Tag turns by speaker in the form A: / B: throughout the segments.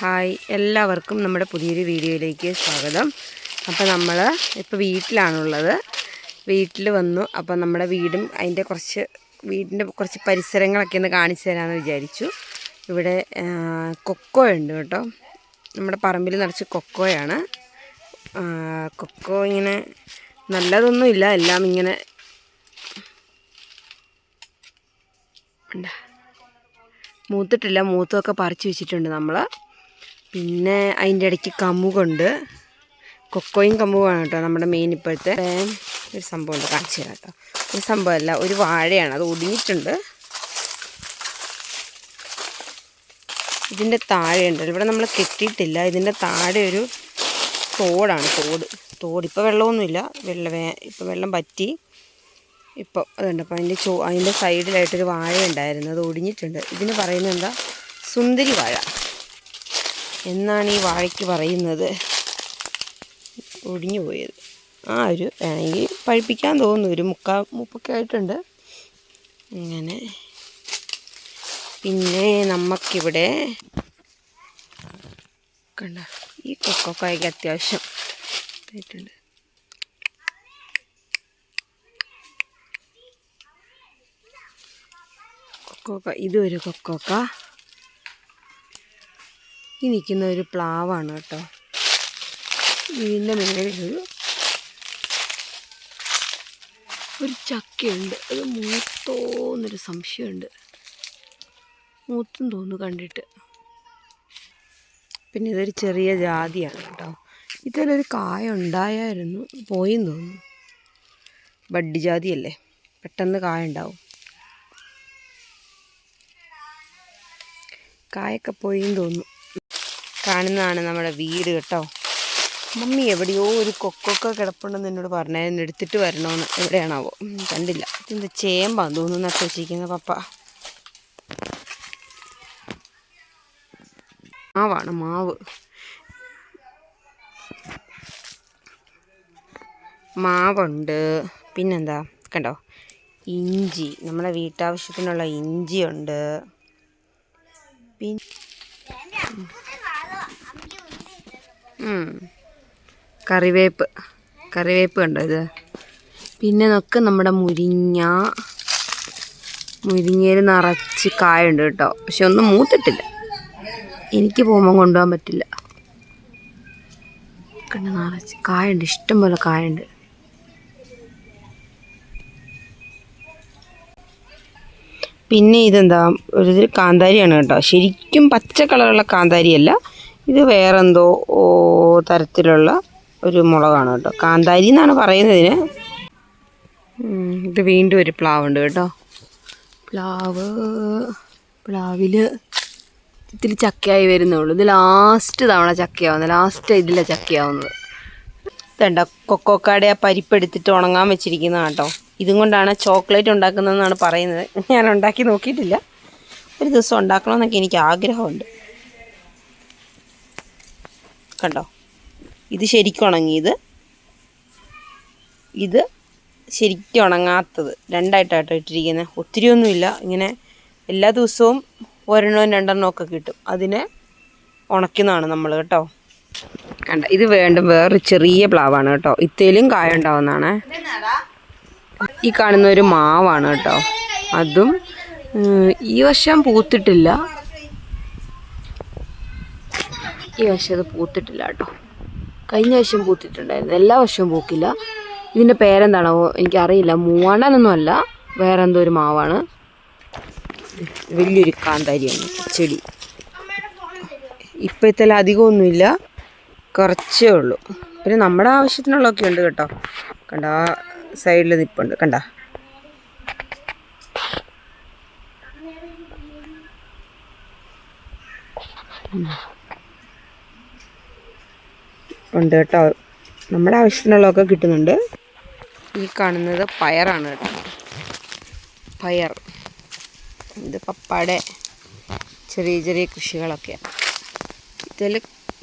A: Hi എല്ലാവർക്കും നമ്മുടെ പുതിയൊരു വീഡിയോയിലേക്ക് സ്വാഗതം. അപ്പോൾ നമ്മൾ ഇപ്പോൾ വീട്ടിലാണുള്ളത്. വീട്ടിൽ വന്നു. അപ്പോൾ നമ്മുടെ വീടും അതിന്റെ കുറച്ച് വീടിന്റെ കുറച്ച് പരിസരങ്ങളൊക്കെ ഒന്ന് കാണിച്ചു തരാമെന്ന് വിചാരിച്ചു. ഇവിടെ കൊക്കോ ഉണ്ട് കേട്ടോ. നമ്മുടെ പറമ്പിൽ നിറച്ച് കൊക്കോയാണ്. കൊക്കോ ഇങ്ങനെ നല്ലതൊന്നുമില്ല എല്ലാം ഇങ്ങനെ മൂത്തിട്ടില്ല. മൂത്തൊക്കെ പറിച്ചു വെച്ചിട്ടുണ്ട് നമ്മൾ. പിന്നെ അതിന്റെ ഇടയ്ക്ക് കമുകുണ്ട്. കൊക്കോയും കമുകാണ് കേട്ടോ നമ്മുടെ മെയിൻ ഇപ്പോഴത്തെ. ഒരു സംഭവം ഉണ്ട് കാണിച്ചു തരാം കേട്ടോ. ഒരു സംഭവമല്ല ഒരു വാഴയാണ് അത് ഒടിഞ്ഞിട്ടുണ്ട്. ഇതിന്റെ താഴെയുണ്ട് ഇവിടെ നമ്മൾ കെട്ടിയിട്ടില്ല. ഇതിന്റെ താഴെ ഒരു തോടാണ് തോട്. തോട്. ഇപ്പോൾ വെള്ളമൊന്നുമില്ല. വെള്ളം ഇപ്പോൾ വെള്ളം പറ്റി. ഇപ്പോൾ അതുണ്ട് അപ്പോൾ അതിന്റെ ചോ അതിന്റെ സൈഡിലായിട്ടൊരു വാഴ ഉണ്ടായിരുന്നു അത് ഒടിഞ്ഞിട്ടുണ്ട്. ഇതിന് പറയുന്നത് എന്താ? സുന്ദരി വാഴ. എന്നാണ് ഈ വാഴയ്ക്ക് പറയുന്നത്? ഒടിഞ്ഞു പോയത്. ആ ഒരു വേണമെങ്കിൽ പഴിപ്പിക്കാൻ തോന്നുന്നു. ഒരു മുക്കാ മുപ്പൊക്കെ ആയിട്ടുണ്ട്. അങ്ങനെ പിന്നെ നമുക്കിവിടെ കണ്ട ഈ കൊക്കോക്കായ്ക്ക് അത്യാവശ്യം ആയിട്ടുണ്ട്. കൊക്കോക്ക ഇതൊരു കൊക്കോക്ക. ഈ നിൽക്കുന്ന ഒരു പ്ലാവാണ് കേട്ടോ. ഇതിന്റെ മേലൊരു ഒരു ചക്കയുണ്ട്. അത് മൂത്തോന്നൊരു സംശയമുണ്ട്. മൂത്തും തോന്നുന്നു കണ്ടിട്ട്. പിന്നെ ഇതൊരു ചെറിയ ജാതിയാണ് കേട്ടോ. ഇതിലൊരു കായ ഉണ്ടായായിരുന്നു. പോയെന്ന് തോന്നുന്നു. ബഡ്ഡി ജാതിയല്ലേ? പെട്ടെന്ന് കായ ഉണ്ടാവും. കായൊക്കെ പോയി തോന്നുന്നു. കാണുന്നതാണ് നമ്മുടെ വീട് കേട്ടോ. മമ്മി എവിടെയോ ഒരു കൊക്കൊക്കെ കിടപ്പുണ്ടെന്ന് എന്നോട് പറഞ്ഞായിരുന്നു എടുത്തിട്ട് വരണമെന്ന്. എവിടെയാണാവോ? കണ്ടില്ല. ഇതെന്ത് ചേമ്പാ തോന്നുന്നു നട്ട് വെച്ചിരിക്കുന്ന പപ്പ. മാവാണ് മാവ്. മാവുണ്ട്. പിന്നെന്താ? കണ്ടോ? ഇഞ്ചി. നമ്മുടെ വീട്ടാവശ്യത്തിനുള്ള ഇഞ്ചിയുണ്ട്. പിന്നെ. കറിവേപ്പ് കറിവേപ്പ് കണ്ടോ ഇത്? പിന്നെ നമുക്ക് നമ്മുടെ മുരിങ്ങ. മുരിങ്ങയിൽ നിറച്ച് കായുണ്ട് കേട്ടോ. പക്ഷെ ഒന്നും മൂത്തിട്ടില്ല. എനിക്ക് പോകുമ്പോൾ കൊണ്ടുപോകാൻ പറ്റില്ല. കണ്ട് നിറച്ച് കായുണ്ട്. ഇഷ്ടംപോലെ കായുണ്ട്. പിന്നെ ഇതെന്താ? ഒരു കാന്താരിയാണ് കേട്ടോ. ശരിക്കും പച്ച കളറുള്ള കാന്താരിയല്ല. ഇത് വേറെന്തോ തരത്തിലുള്ള ഒരു മുളകാണ് കേട്ടോ. കാന്താരി എന്നാണ് പറയുന്നതിന്. ഇത് വീണ്ടും ഒരു പ്ലാവ് ഉണ്ട് കേട്ടോ. പ്ലാവ് പ്ലാവിൽ ഇതിൽ ചക്കയായി വരുന്നുള്ളൂ. ഇത് ലാസ്റ്റ് തവണ ചക്കയാവുന്നത് ലാസ്റ്റ് ഇതിലെ ചക്കയാവുന്നത്. ഇതണ്ട കൊക്കോക്കാടെ ആ പരിപ്പെടുത്തിട്ട് ഉണങ്ങാൻ വെച്ചിരിക്കുന്ന കേട്ടോ. ഇതും കൊണ്ടാണ് ചോക്ലേറ്റ് ഉണ്ടാക്കുന്നതെന്നാണ് പറയുന്നത്. ഞാൻ ഉണ്ടാക്കി നോക്കിയിട്ടില്ല. ഒരു ദിവസം ഉണ്ടാക്കണമെന്നൊക്കെ എനിക്ക് ആഗ്രഹമുണ്ട്. കണ്ടോ? ഇത് ശരിക്കും ഉണങ്ങിയത്. ഇത് ശരിക്കും ഉണങ്ങാത്തത്. രണ്ടായിട്ടാട്ടോ ഇട്ടിരിക്കുന്നത് ഒത്തിരി ഒന്നുമില്ല. ഇങ്ങനെ എല്ലാ ദിവസവും ഒരെണ്ണവും രണ്ടെണ്ണവും ഒക്കെ കിട്ടും. അതിനെ ഉണക്കുന്നതാണ് നമ്മൾ കേട്ടോ. കണ്ട? ഇത് വേണ്ടും വേറൊരു ചെറിയ പ്ലാവാണ് കേട്ടോ. ഇത്തേലും കായ ഉണ്ടാവുന്നതാണ്. ഈ കാണുന്ന ഒരു മാവാണ് കേട്ടോ. അതും ഈ വർഷം പൂത്തിട്ടില്ല. ഈ വർഷം അത് പൂത്തിട്ടില്ല കേട്ടോ. കഴിഞ്ഞ വർഷം പൂത്തിട്ടുണ്ടായിരുന്നു. എല്ലാ വർഷവും പൂക്കില്ല. ഇതിന്റെ പേരെന്താണോ എനിക്കറിയില്ല. മൂവാണ്ടനൊന്നും അല്ല വേറെ എന്തോ ഒരു മാവാണ്. വലിയൊരു കാന്താരിയാണ് ചെടി. ഇപ്പോഴത്തെ അധികമൊന്നുമില്ല. കുറച്ചേ ഉള്ളൂ. പിന്നെ നമ്മുടെ ആവശ്യത്തിനുള്ളതൊക്കെ ഉണ്ട് കേട്ടോ. കണ്ട ആ സൈഡിൽ നിൽപ്പുണ്ട് കണ്ട. ഉണ്ട് കേട്ടോ. നമ്മുടെ ആവശ്യത്തിനുള്ളതൊക്കെ കിട്ടുന്നുണ്ട്. ഈ കാണുന്നത് പയറാണ് കേട്ടോ. പയർ. ഇത് പപ്പാടെ ചെറിയ ചെറിയ കൃഷികളൊക്കെ. ഇതിൽ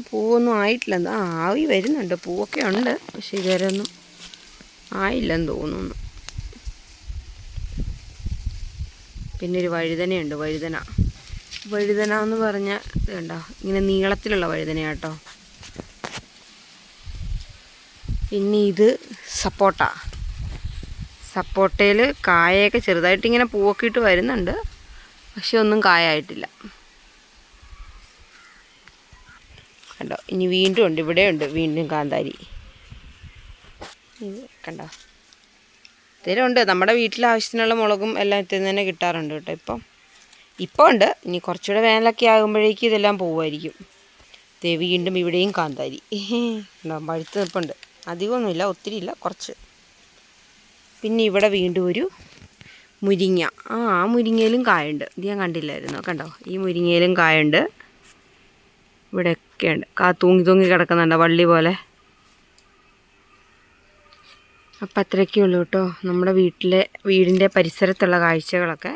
A: പൂവൊന്നും ആയിട്ടില്ല. എന്താ ആവി വരുന്നുണ്ട്. പൂവൊക്കെ ഉണ്ട്. പക്ഷെ ഇതുവരെ ഒന്നും ആയില്ലെന്ന് തോന്നുന്നു. പിന്നെ ഒരു വഴുതനയുണ്ട്. വഴുതന. വഴുതന എന്ന് പറഞ്ഞാൽ ഇതുണ്ടോ? ഇങ്ങനെ നീളത്തിലുള്ള വഴുതന കേട്ടോ. പിന്നെ ഇത് സപ്പോട്ട. സപ്പോട്ടയിൽ കായയൊക്കെ ചെറുതായിട്ട് ഇങ്ങനെ പൂവൊക്കെ ഇട്ട് വരുന്നുണ്ട്. പക്ഷെ ഒന്നും കായായിട്ടില്ല. കണ്ടോ? ഇനി വീണ്ടും ഉണ്ട്. ഇവിടെ ഉണ്ട്. വീണ്ടും കാന്താരി. ഇത് കണ്ടോ? ഇതിലും ഉണ്ട്. നമ്മുടെ വീട്ടിലെ ആവശ്യത്തിനുള്ള മുളകും എല്ലാം ഇതിൽ തന്നെ കിട്ടാറുണ്ട് കേട്ടോ ഇപ്പം. ഇപ്പോൾ ഉണ്ട്. ഇനി കുറച്ചുകൂടെ വേനലൊക്കെ ആകുമ്പോഴേക്കും ഇതെല്ലാം പോവുമായിരിക്കും വീണ്ടും ഇവിടെയും കാന്താരി. പഴുത്ത് നിൽപ്പുണ്ട്. അധികമൊന്നുമില്ല ഒത്തിരി ഇല്ല കുറച്ച്. പിന്നെ ഇവിടെ വീണ്ടും ഒരു മുരിങ്ങ. ആ ആ മുരിങ്ങയിലും കായുണ്ട്. ഇത് ഞാൻ കണ്ടില്ലായിരുന്നു കണ്ടോ? ഈ മുരിങ്ങയിലും കായുണ്ട്. ഇവിടെയൊക്കെ ഉണ്ട് കാ തൂങ്ങി തൂങ്ങി കിടക്കുന്നുണ്ട് വള്ളി പോലെ. അപ്പം അത്രയൊക്കെ ഉള്ളൂ കേട്ടോ. നമ്മുടെ വീട്ടിലെ വീടിന്റെ പരിസരത്തുള്ള കാഴ്ചകളൊക്കെ.